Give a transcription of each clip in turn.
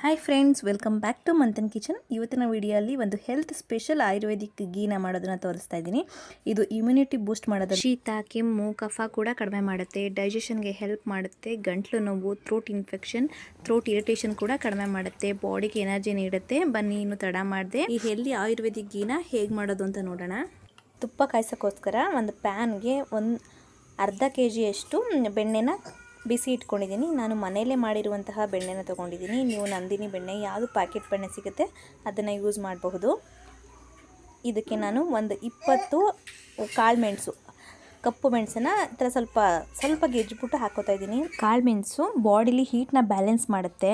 Hi friends welcome back to Manthan kitchen ಇವತ್ತಿನ ವಿಡಿಯೋಲ್ಲಿ ಒಂದು ಹೆಲ್ತ್ ಸ್ಪೆಷಲ್ ಆಯುರ್ವೇದಿಕ್ ಗೀನ ಮಾಡೋದನ್ನ ತೋರಿಸ್ತಾ ಇದ್ದೀನಿ. ಇದು ಇಮ್ಯುನಿಟಿ ಬೂಸ್ಟ್ ಮಾಡೋದು ಶೀತ, ಕೆಮ್ಮು, ಕಫ ಕೂಡ ಕಡಿಮೆ ಮಾಡುತ್ತೆ. ಡೈಜೆಷನ್ಗೆ ಹೆಲ್ಪ್ ಮಾಡುತ್ತೆ. ಗಂಟ್ಲು ನೋವು ಥ್ರೋಟ್ ಇನ್ಫೆಕ್ಷನ್ ಥ್ರೋಟ್ ಇರಿಟೇಷನ್ ಕೂಡ ಕಡಿಮೆ ಮಾಡುತ್ತೆ. ಬಾಡಿಗೆ ಎನರ್ಜಿ ನೀಡುತ್ತೆ. ಬನ್ನಿ, ಇನ್ನು ತಡ ಮಾಡಿದೆ. ಈ ಹೆಲ್ದಿ ಆಯುರ್ವೇದಿಕ್ ಗೀನ ಹೇಗೆ ಮಾಡೋದು ಅಂತ ನೋಡೋಣ. ತುಪ್ಪ ಕಾಯಿಸೋಕ್ಕೋಸ್ಕರ ಒಂದು ಪ್ಯಾನ್ಗೆ ಒಂದು ಅರ್ಧ ಕೆ ಜಿಯಷ್ಟು ಬೆಣ್ಣೆನ ಬಿಸಿ ಇಟ್ಕೊಂಡಿದ್ದೀನಿ. ನಾನು ಮನೆಯಲ್ಲೇ ಮಾಡಿರುವಂತಹ ಬೆಣ್ಣೆನ ತೊಗೊಂಡಿದ್ದೀನಿ. ನೀವು ನಂದಿನಿ ಬೆಣ್ಣೆ, ಯಾವುದು ಪ್ಯಾಕೆಟ್ ಬೆಣ್ಣೆ ಸಿಗುತ್ತೆ ಅದನ್ನು ಯೂಸ್ ಮಾಡಬಹುದು. ಇದಕ್ಕೆ ನಾನು ಒಂದು ಇಪ್ಪತ್ತು ಕಾಳು ಮೆಣಸು, ಕಪ್ಪು ಮೆಣಸನ್ನ ಥರ ಸ್ವಲ್ಪ ಸ್ವಲ್ಪ ಗೆಜ್ಜಿಬಿಟ್ಟು ಹಾಕೋತಾ ಇದ್ದೀನಿ. ಕಾಳು ಮೆಣಸು ಬಾಡಿಲಿ ಹೀಟ್ನ ಬ್ಯಾಲೆನ್ಸ್ ಮಾಡುತ್ತೆ.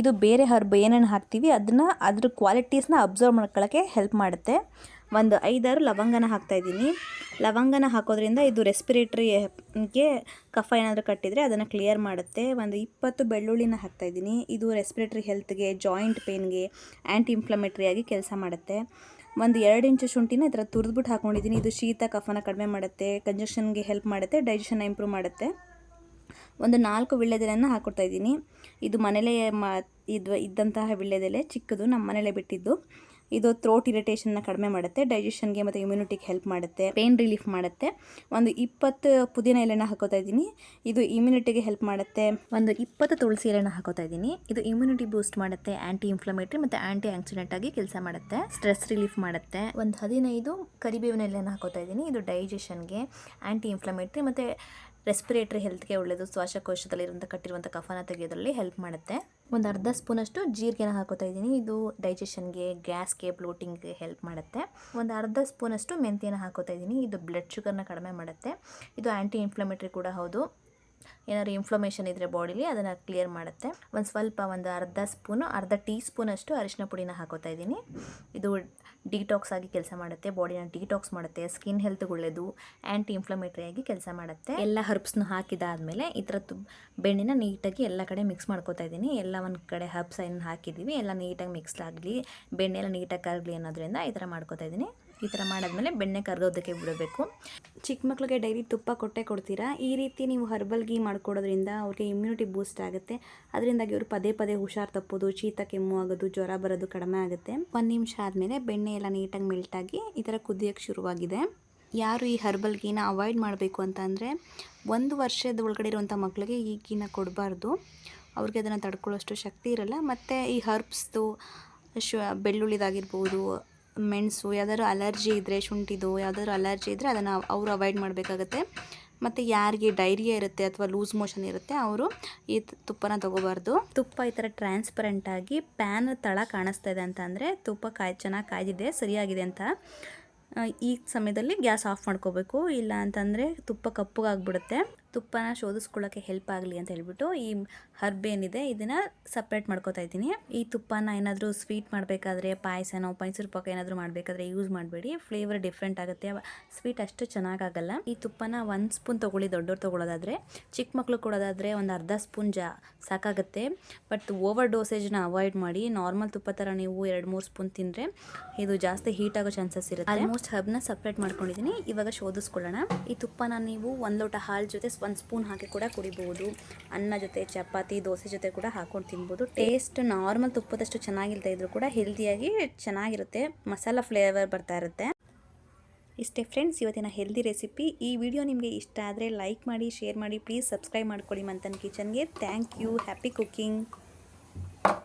ಇದು ಬೇರೆ ಹರ್ಬ್ ಏನೇನು ಹಾಕ್ತೀವಿ, ಅದನ್ನು ಅದ್ರ ಕ್ವಾಲಿಟೀಸ್ನ ಅಬ್ಸರ್ವ್ ಮಾಡ್ಕೊಳ್ಳೋಕ್ಕೆ ಹೆಲ್ಪ್ ಮಾಡುತ್ತೆ. ಒಂದು ಐದಾರು ಲವಂಗನ ಹಾಕ್ತಾಯಿದ್ದೀನಿ ಲವಂಗನ ಹಾಕೋದ್ರಿಂದ ಇದು ರೆಸ್ಪಿರೇಟ್ರಿಗೆ ಕಫ ಏನಾದರೂ ಕಟ್ಟಿದರೆ ಅದನ್ನು ಕ್ಲಿಯರ್ ಮಾಡುತ್ತೆ. ಒಂದು ಇಪ್ಪತ್ತು ಬೆಳ್ಳುಳ್ಳಿನ ಹಾಕ್ತಾಯಿದ್ದೀನಿ ಇದು ರೆಸ್ಪಿರೇಟ್ರಿ ಹೆಲ್ತ್ಗೆ ಜಾಯಿಂಟ್ ಪೇನ್ಗೆ ಆ್ಯಂಟಿ ಇನ್ಫ್ಲಮೇಟ್ರಿಯಾಗಿ ಕೆಲಸ ಮಾಡುತ್ತೆ. ಒಂದು ಎರಡು ಇಂಚು ಶುಂಠಿನ ಈ ಥರ ತುರಿದ್ಬಿಟ್ಟು ಹಾಕ್ಕೊಂಡಿದ್ದೀನಿ ಇದು ಶೀತ, ಕಫನ ಕಡಿಮೆ ಮಾಡುತ್ತೆ ಕಂಜೆಷನ್ಗೆ ಹೆಲ್ಪ್ ಮಾಡುತ್ತೆ ಡೈಜೆಷನ್ ಇಂಪ್ರೂವ್ ಮಾಡುತ್ತೆ. ಒಂದು ನಾಲ್ಕು ವೀಳ್ಯದೆಲೆಯನ್ನು ಹಾಕ್ಕೊಡ್ತಾ ಇದ್ದೀನಿ. ಇದು ಮನೇಲೇ ಮಾ ಇದು ಇದ್ದಂತಹ ವಿಳ್ಯದೆಲೆ ಚಿಕ್ಕದು ನಮ್ಮ ಮನೆಯಲ್ಲೇ ಬಿಟ್ಟಿದ್ದು. ಇದು ಥ್ರೋಟ್ ಇರಿಟೇಷನ್ನ ಕಡಿಮೆ ಮಾಡುತ್ತೆ ಡೈಜೆಷನ್ಗೆ ಮತ್ತು ಇಮ್ಯುನಿಟಿಗೆ ಹೆಲ್ಪ್ ಮಾಡುತ್ತೆ ಪೇನ್ ರಿಲೀಫ್ ಮಾಡುತ್ತೆ. ಒಂದು ಇಪ್ಪತ್ತು ಪುದೀನ ಎಲೆನ ಹಾಕೋತಾ ಇದ್ದೀನಿ. ಇದು ಇಮ್ಯುನಿಟಿಗೆ ಹೆಲ್ಪ್ ಮಾಡುತ್ತೆ. ಒಂದು ಇಪ್ಪತ್ತು ತುಳಸಿ ಎಲೆನ ಹಾಕೋತಾ ಇದ್ದೀನಿ. ಇದು ಇಮ್ಯುನಿಟಿ ಬೂಸ್ಟ್ ಮಾಡುತ್ತೆ ಆ್ಯಂಟಿ ಇನ್ಫ್ಲಮೇಟ್ರಿ ಮತ್ತು ಆ್ಯಂಟಿ ಆಕ್ಸಿಡೆಂಟ್ ಆಗಿ ಕೆಲಸ ಮಾಡುತ್ತೆ ಸ್ಟ್ರೆಸ್ ರಿಲೀಫ್ ಮಾಡುತ್ತೆ. ಒಂದು ಹದಿನೈದು ಕರಿಬೇವಿನ ಎಲೆನ ಹಾಕೋತಾ ಇದ್ದೀನಿ. ಇದು ಡೈಜೆಷನ್ಗೆ ಆ್ಯಂಟಿ ಇನ್ಫ್ಲಮೇಟ್ರಿ ಮತ್ತು ರೆಸ್ಪಿರೇಟರಿ ಹೆಲ್ತ್ಗೆ ಒಳ್ಳೆಯದು ಶ್ವಾಸಕೋಶದಲ್ಲಿರುವಂಥ ಕಟ್ಟಿರುವಂಥ ಕಫನ ತೆಗೆಯೋದ್ರಲ್ಲಿ ಹೆಲ್ಪ್ ಮಾಡುತ್ತೆ. ಒಂದು ಅರ್ಧ ಸ್ಪೂನಷ್ಟು ಜೀರಿಗೆನ ಹಾಕೋತಾ ಇದ್ದೀನಿ. ಇದು ಡೈಜೆಷನ್ಗೆ ಗ್ಯಾಸ್ಗೆ ಬ್ಲೋಟಿಂಗ್ಗೆ ಹೆಲ್ಪ್ ಮಾಡುತ್ತೆ. ಒಂದು ಅರ್ಧ ಸ್ಪೂನಷ್ಟು ಮೆಂತ್ಯನ ಹಾಕೋತಾ ಇದ್ದೀನಿ. ಇದು ಬ್ಲಡ್ ಶುಗರ್ನ ಕಡಿಮೆ ಮಾಡುತ್ತೆ. ಇದು ಆ್ಯಂಟಿ ಇನ್ಫ್ಲಮೇಟ್ರಿ ಕೂಡ ಹೌದು. ಏನಾದ್ರು ಇನ್ಫ್ಲಮೇಷನ್ ಇದ್ದರೆ ಬಾಡಿಲಿ ಅದನ್ನು ಕ್ಲಿಯರ್ ಮಾಡುತ್ತೆ. ಒಂದು ಸ್ವಲ್ಪ ಒಂದು ಅರ್ಧ ಸ್ಪೂನು, ಅರ್ಧ ಟೀ ಸ್ಪೂನಷ್ಟು ಅರಿಶಿನ ಪುಡಿನ ಹಾಕೋತಾ ಇದ್ದೀನಿ. ಇದು ಡಿಟಾಕ್ಸ್ ಆಗಿ ಕೆಲಸ ಮಾಡುತ್ತೆ, ಬಾಡಿನ ಡಿಟಾಕ್ಸ್ ಮಾಡುತ್ತೆ ಸ್ಕಿನ್ ಹೆಲ್ತ್ ಒಳ್ಳೆಯದು ಆ್ಯಂಟಿ ಇನ್ಫ್ಲಮೇಟರಿ ಆಗಿ ಕೆಲಸ ಮಾಡುತ್ತೆ. ಎಲ್ಲ ಹರ್ಬ್ಸ್ನು ಹಾಕಿದಾದಮೇಲೆ ಈ ಥರ ತು, ಬೆಣ್ಣೆನ ನೀಟಾಗಿ ಎಲ್ಲ ಕಡೆ ಮಿಕ್ಸ್ ಮಾಡ್ಕೋತಾ ಇದ್ದೀನಿ. ಎಲ್ಲ ಒಂದು ಕಡೆ ಹರ್ಬ್ಸ್ ಏನು ಹಾಕಿದ್ದೀವಿ ಎಲ್ಲ ನೀಟಾಗಿ ಮಿಕ್ಸ್ ಆಗಲಿ ಬೆಣ್ಣೆ ಎಲ್ಲ ನೀಟಾಗಿ ಕರಗಲಿ ಅನ್ನೋದ್ರಿಂದ ಈ ಥರ ಮಾಡ್ಕೋತಾ ಇದ್ದೀನಿ. ಈ ಥರ ಮಾಡಾದ್ಮೇಲೆ ಬೆಣ್ಣೆ ಕರಗೋದಕ್ಕೆ ಬಿಡಬೇಕು. ಚಿಕ್ಕ ಮಕ್ಳಿಗೆ ಡೈಲಿ ತುಪ್ಪ ಕೊಟ್ಟೆ ಕೊಡ್ತೀರಾ? ಈ ರೀತಿ ನೀವು ಹರ್ಬಲ್ ಗೀ ಮಾಡ್ಕೊಡೋದ್ರಿಂದ ಅವ್ರಿಗೆ ಇಮ್ಯುನಿಟಿ ಬೂಸ್ಟ್ ಆಗುತ್ತೆ. ಅದರಿಂದಾಗಿ ಅವರು ಪದೇ ಪದೇ ಹುಷಾರು ತಪ್ಪೋದು, ಶೀತ ಕೆಮ್ಮು ಆಗೋದು, ಜ್ವರ ಬರೋದು ಕಡಿಮೆ ಆಗುತ್ತೆ. ಒಂದು ನಿಮಿಷ ಆದಮೇಲೆ ಬೆಣ್ಣೆ ಎಲ್ಲ ನೀಟಾಗಿ ಮೆಲ್ಟಾಗಿ ಈ ಥರ ಕುದಿಯೋಕ್ಕೆ ಶುರುವಾಗಿದೆ. ಯಾರು ಈ ಹರ್ಬಲ್ ಗೀನ ಅವಾಯ್ಡ್ ಮಾಡಬೇಕು ಅಂತ ಅಂದರೆ ಒಂದು ವರ್ಷದ ಒಳಗಡೆ ಇರುವಂಥ ಮಕ್ಕಳಿಗೆ ಈ ಗೀನ ಕೊಡಬಾರ್ದು. ಅವ್ರಿಗೆ ಅದನ್ನು ತಡ್ಕೊಳ್ಳೋಷ್ಟು ಶಕ್ತಿ ಇರಲ್ಲ. ಮತ್ತು ಈ ಹರ್ಬ್ಸ್ದು ಶು ಬೆಳ್ಳುಳ್ಳಿದಾಗಿರ್ಬೋದು ಮೆಣಸು, ಯಾವ್ದಾದ್ರು ಅಲರ್ಜಿ ಇದ್ದರೆ ಶುಂಠಿದು ಯಾವ್ದಾದ್ರು ಅಲರ್ಜಿ ಇದ್ದರೆ ಅದನ್ನು ಅವರು ಅವಾಯ್ಡ್ ಮಾಡಬೇಕಾಗತ್ತೆ. ಮತ್ತು ಯಾರಿಗೆ ಡೈರಿಯಾ ಇರುತ್ತೆ ಅಥವಾ ಲೂಸ್ ಮೋಷನ್ ಇರುತ್ತೆ, ಅವರು ಈ ತುಪ್ಪನ ತೊಗೋಬಾರ್ದು. ತುಪ್ಪ ಈ ಥರ ಟ್ರಾನ್ಸ್ಪರೆಂಟಾಗಿ ಪ್ಯಾನ್ ತಳ ಕಾಣಿಸ್ತಾ ಇದೆ ಅಂತ ಅಂದರೆ ತುಪ್ಪ ಕಾಯ್, ಚೆನ್ನಾಗಿ ಕಾಯ್ದಿದೆ, ಸರಿಯಾಗಿದೆ ಅಂತ. ಈ ಸಮಯದಲ್ಲಿ ಗ್ಯಾಸ್ ಆಫ್ ಮಾಡ್ಕೋಬೇಕು. ಇಲ್ಲ ಅಂತಂದರೆ ತುಪ್ಪ ಕಪ್ಪಗಾಗ್ಬಿಡುತ್ತೆ. ತುಪ್ಪನ ಶೋಧಿಸ್ಕೊಳ್ಳೋಕ್ಕೆ ಹೆಲ್ಪ್ ಆಗಲಿ ಅಂತ ಹೇಳ್ಬಿಟ್ಟು ಈ ಹರ್ಬ್ ಏನಿದೆ ಇದನ್ನು ಸಪ್ರೇಟ್ ಮಾಡ್ಕೋತಾ ಇದ್ದೀನಿ. ಈ ತುಪ್ಪನ ಏನಾದರೂ ಸ್ವೀಟ್ ಮಾಡಬೇಕಾದ್ರೆ, ಪಾಯಸನೋ, ಮೈಸೂರು ಪಾಕ ಏನಾದರೂ ಮಾಡಬೇಕಾದ್ರೆ ಯೂಸ್ ಮಾಡಬೇಡಿ. ಫ್ಲೇವರ್ ಡಿಫ್ರೆಂಟ್ ಆಗುತ್ತೆ. ಸ್ವೀಟ್ ಅಷ್ಟು ಚೆನ್ನಾಗಾಗಲ್ಲ. ಈ ತುಪ್ಪನ ಒಂದು ಸ್ಪೂನ್ ತೊಗೊಳ್ಳಿ ದೊಡ್ಡವ್ರು ತೊಗೊಳೋದಾದರೆ. ಚಿಕ್ಕ ಮಕ್ಕಳು ಕೊಡೋದಾದರೆ ಒಂದು ಅರ್ಧ ಸ್ಪೂನ್ ಜಾ ಸಾಕಾಗುತ್ತೆ. ಬಟ್ ಓವರ್ ಡೋಸೇಜ್ನ ಅವಾಯ್ಡ್ ಮಾಡಿ ನಾರ್ಮಲ್ ತುಪ್ಪ ಥರ ನೀವು ಎರಡು ಮೂರು ಸ್ಪೂನ್ ತಿಂದರೆ ಇದು ಜಾಸ್ತಿ ಹೀಟ್ ಆಗೋ ಚಾನ್ಸಸ್ ಇರುತ್ತೆ. ಆಲ್ಮೋಸ್ಟ್ ಹಬ್ನ ಸಪ್ರೇಟ್ ಮಾಡ್ಕೊಂಡಿದ್ದೀನಿ. ಇವಾಗ ಶೋಧಿಸ್ಕೊಳ್ಳೋಣ. ಈ ತುಪ್ಪನ ನೀವು ಒಂದು ಲೋಟ ಹಾಲು ಜೊತೆ ಒಂದು ಸ್ಪೂನ್ ಹಾಕಿ ಕೂಡ ಕುಡಿಬೋದು. ಅನ್ನ ಜೊತೆ, ಚಪಾತಿ, ದೋಸೆ ಜೊತೆ ಕೂಡ ಹಾಕೊಂಡು ತಿನ್ಬೋದು. ಟೇಸ್ಟ್ ನಾರ್ಮಲ್ ತುಪ್ಪದಷ್ಟು ಚೆನ್ನಾಗಿಲ್ತಾ ಇದ್ರೂ ಕೂಡ ಹೆಲ್ದಿಯಾಗಿ ಚೆನ್ನಾಗಿರುತ್ತೆ. ಮಸಾಲ ಫ್ಲೇವರ್ ಬರ್ತಾ ಇರುತ್ತೆ. ಇಷ್ಟೇ ಫ್ರೆಂಡ್ಸ್ ಇವತ್ತಿನ ಹೆಲ್ದಿ ರೆಸಿಪಿ ಈ ವಿಡಿಯೋ ನಿಮಗೆ ಇಷ್ಟ ಆದರೆ ಲೈಕ್ ಮಾಡಿ ಶೇರ್ ಮಾಡಿ ಪ್ಲೀಸ್ ಸಬ್ಸ್ಕ್ರೈಬ್ ಮಾಡ್ಕೊಳ್ಳಿ ಮಂತನ್ ಕಿಚನ್ಗೆ ಥ್ಯಾಂಕ್ ಯು ಹ್ಯಾಪಿ ಕುಕ್ಕಿಂಗ್